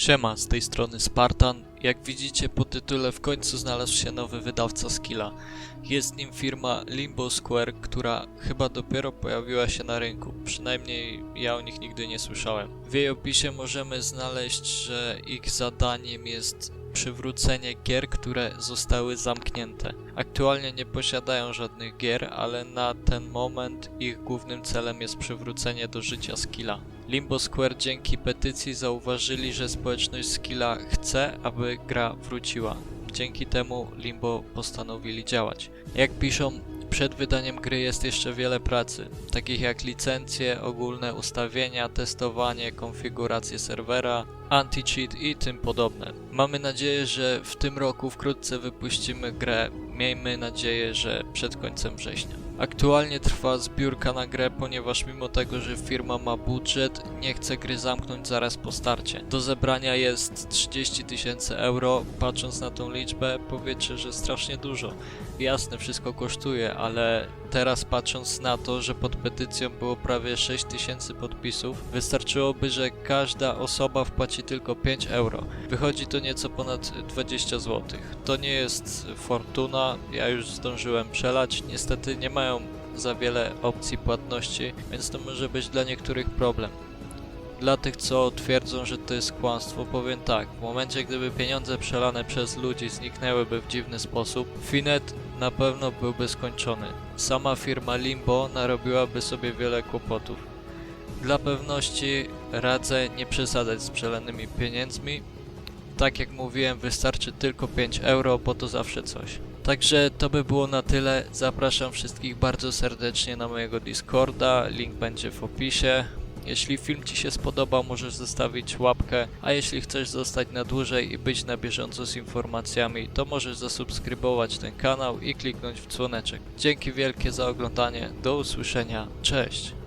Siema, z tej strony Spartan. Jak widzicie po tytule w końcu znalazł się nowy wydawca Skilla. Jest nim firma Limbo Square, która chyba dopiero pojawiła się na rynku. Przynajmniej ja o nich nigdy nie słyszałem. W jej opisie możemy znaleźć, że ich zadaniem jest przywrócenie gier, które zostały zamknięte. Aktualnie nie posiadają żadnych gier, ale na ten moment ich głównym celem jest przywrócenie do życia Skilla. Limbo Square dzięki petycji zauważyli, że społeczność Skilla chce, aby gra wróciła. Dzięki temu Limbo postanowili działać. Jak piszą, przed wydaniem gry jest jeszcze wiele pracy, takich jak licencje, ogólne ustawienia, testowanie, konfigurację serwera, anti-cheat i tym podobne. Mamy nadzieję, że w tym roku wkrótce wypuścimy grę. Miejmy nadzieję, że przed końcem września. Aktualnie trwa zbiórka na grę, ponieważ mimo tego, że firma ma budżet, nie chce gry zamknąć zaraz po starcie. Do zebrania jest 30 tysięcy euro. Patrząc na tą liczbę, powiecie, że strasznie dużo. Jasne, wszystko kosztuje, ale teraz patrząc na to, że pod petycją było prawie 6 tysięcy podpisów, wystarczyłoby, że każda osoba wpłaci tylko 5 euro. Wychodzi to nieco ponad 20 zł. To nie jest fortuna, ja już zdążyłem przelać. Niestety nie mają za wiele opcji płatności, więc to może być dla niektórych problem. Dla tych, co twierdzą, że to jest kłamstwo, powiem tak. W momencie, gdyby pieniądze przelane przez ludzi zniknęłyby w dziwny sposób, Finet na pewno byłby skończony. Sama firma Limbo narobiłaby sobie wiele kłopotów. Dla pewności radzę nie przesadzać z przelanymi pieniędzmi. Tak jak mówiłem, wystarczy tylko 5 euro, bo to zawsze coś. Także to by było na tyle. Zapraszam wszystkich bardzo serdecznie na mojego Discorda. Link będzie w opisie. Jeśli film Ci się spodobał, możesz zostawić łapkę, a jeśli chcesz zostać na dłużej i być na bieżąco z informacjami, to możesz zasubskrybować ten kanał i kliknąć w dzwoneczek. Dzięki wielkie za oglądanie, do usłyszenia, cześć!